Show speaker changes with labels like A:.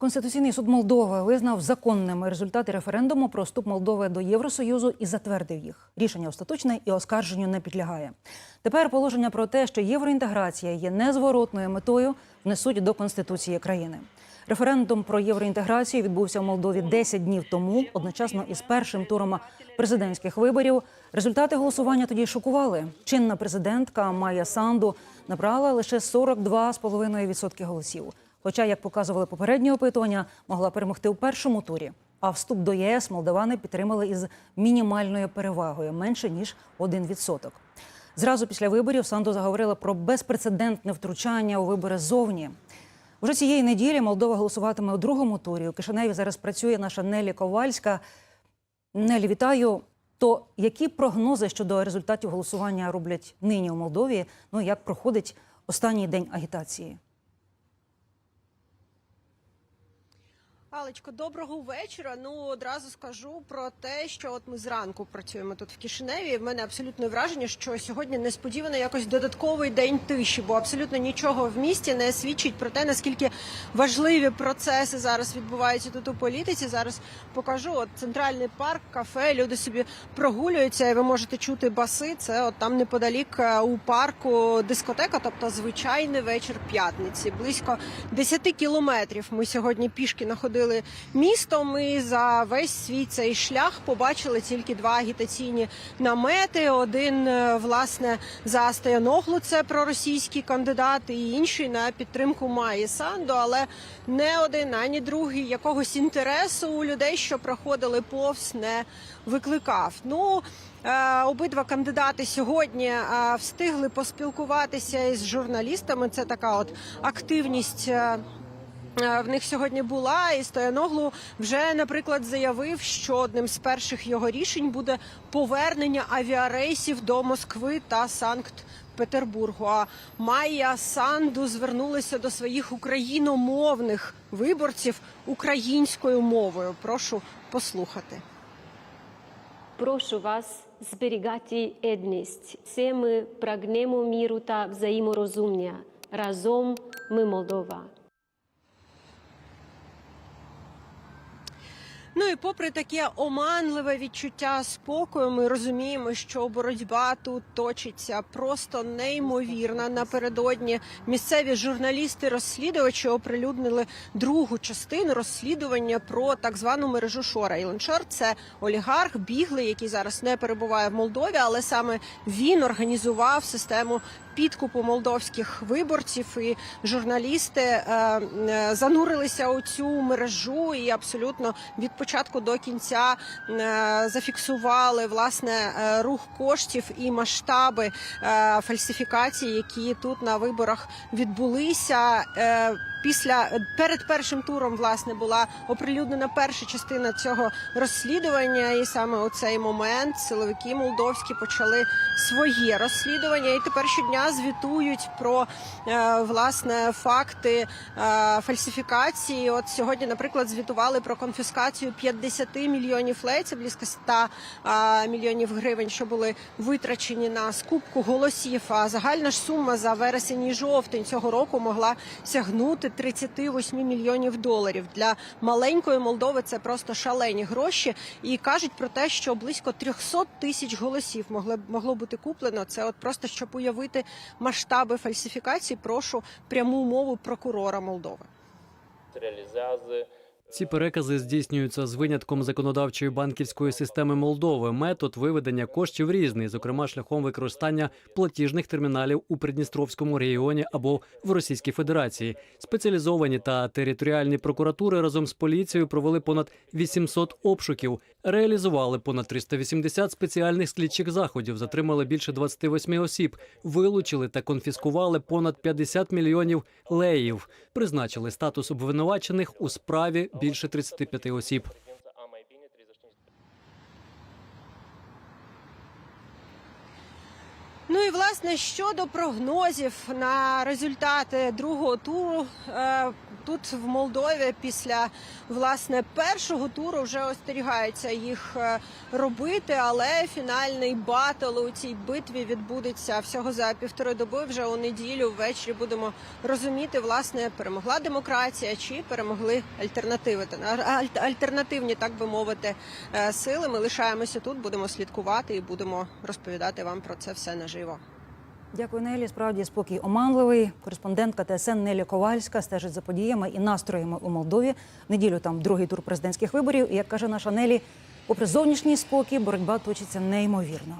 A: Конституційний суд Молдови визнав законними результати референдуму про вступ Молдови до Євросоюзу і затвердив їх. Рішення остаточне і оскарженню не підлягає. Тепер положення про те, що євроінтеграція є незворотною метою, внесуть до конституції країни. Референдум про євроінтеграцію відбувся в Молдові 10 днів тому, одночасно із першим туром президентських виборів. Результати голосування тоді шокували. Чинна президентка Майя Санду набрала лише 42,5% голосів. Хоча, як показували попередні опитування, могла перемогти у першому турі. А вступ до ЄС молдавани підтримали із мінімальною перевагою менше ніж 1%. Зразу після виборів Санду заговорила про безпрецедентне втручання у вибори ззовні. Уже цієї неділі Молдова голосуватиме у другому турі. У Кишиневі зараз працює наша Нелі Ковальська. Нелі, вітаю. То які прогнози щодо результатів голосування роблять нині у Молдові? Ну як проходить останній день агітації?
B: Алечко, доброго вечора. Ну одразу скажу про те, що от ми зранку працюємо тут в Кишиневі. В мене абсолютне враження, що сьогодні несподівано якось додатковий день тиші, бо абсолютно нічого в місті не свідчить про те, наскільки важливі процеси зараз відбуваються тут у політиці. Зараз покажу от центральний парк, кафе. Люди собі прогулюються, і ви можете чути баси. Це от там неподалік е, у парку дискотека, тобто звичайний вечір п'ятниці. Близько 10 кілометрів. Ми сьогодні пішки находили містом. І за весь свій цей шлях побачили тільки два агітаційні намети. Один е, власне за Стояноглу, це проросійський кандидат, і інший на підтримку Майї Санду. Але не один ані другий якогось інтересу у людей, що проходили повз, не викликав. Ну е, обидва кандидати сьогодні е, встигли поспілкуватися із журналістами. Це така от активність. Е, В них сьогодні була і Стояноглу вже, наприклад, заявив, що одним з перших його рішень буде повернення авіарейсів до Москви та Санкт-Петербургу. А Майя Санду звернулася до своїх україномовних виборців українською мовою. Прошу послухати.
C: Прошу вас зберігати єдність. Це ми прагнемо міру та взаєморозуміння. Разом ми Молдова.
B: Ну і попри таке оманливе відчуття спокою, ми розуміємо, що боротьба тут точиться просто неймовірна. Напередодні місцеві журналісти-розслідувачі оприлюднили другу частину розслідування про так звану мережу Шора. Ілон Шор – це олігарх, біглий, який зараз не перебуває в Молдові, але саме він організував систему підкупу молдовських виборців, і журналісти е, е, занурилися у цю мережу і абсолютно від початку до кінця е, зафіксували власне рух коштів і масштаби фальсифікацій, які тут на виборах відбулися. Після перед першим туром власне була оприлюднена перша частина цього розслідування, і саме у цей момент силовики молдовські почали своє розслідування, і тепер щодня звітують про е, власне факти е, фальсифікації. От сьогодні, наприклад, звітували про конфіскацію 50 мільйонів лей, близько 100 е, мільйонів гривень, що були витрачені на скупку голосів. А загальна ж сума за вересень і жовтень цього року могла сягнути 38 мільйонів доларів. Для маленької Молдови це просто шалені гроші. І кажуть про те, що близько 300 тисяч голосів могли могло бути куплено. Це от просто щоб уявити масштаби фальсифікації. Прошу пряму мову прокурора Молдови.
D: реалізації
E: Ці перекази здійснюються з винятком законодавчої банківської системи Молдови. Метод виведення коштів різний, зокрема шляхом використання платіжних терміналів у Придністровському регіоні або в Російській Федерації. Спеціалізовані та територіальні прокуратури разом з поліцією провели понад 800 обшуків, реалізували понад 380 спеціальних слідчих заходів, затримали більше 28 осіб, вилучили та конфіскували понад 50 мільйонів леїв, призначили статус обвинувачених у справі більше 35 осіб.
D: а mai bine 35
B: Ну і власне щодо прогнозів на результати другого туру, е, тут в Молдові після власне першого туру вже остерігаються їх е, робити, але фінальний батл у цій битві відбудеться всього за півтори доби. Вже у неділю ввечері будемо розуміти, власне, перемогла демократія чи перемогли альтернативи Аль- альтернативні, так би мовити, е, сили. Ми лишаємося тут, будемо слідкувати і будемо розповідати вам про це все наживо.
A: Дякую, Нелі. Справді спокій оманливий. Кореспондентка ТСН Нелі Ковальська стежить за подіями і настроями у Молдові. Неділю там другий тур президентських виборів. І як каже наша Нелі, попри зовнішній спокій, боротьба точиться неймовірно.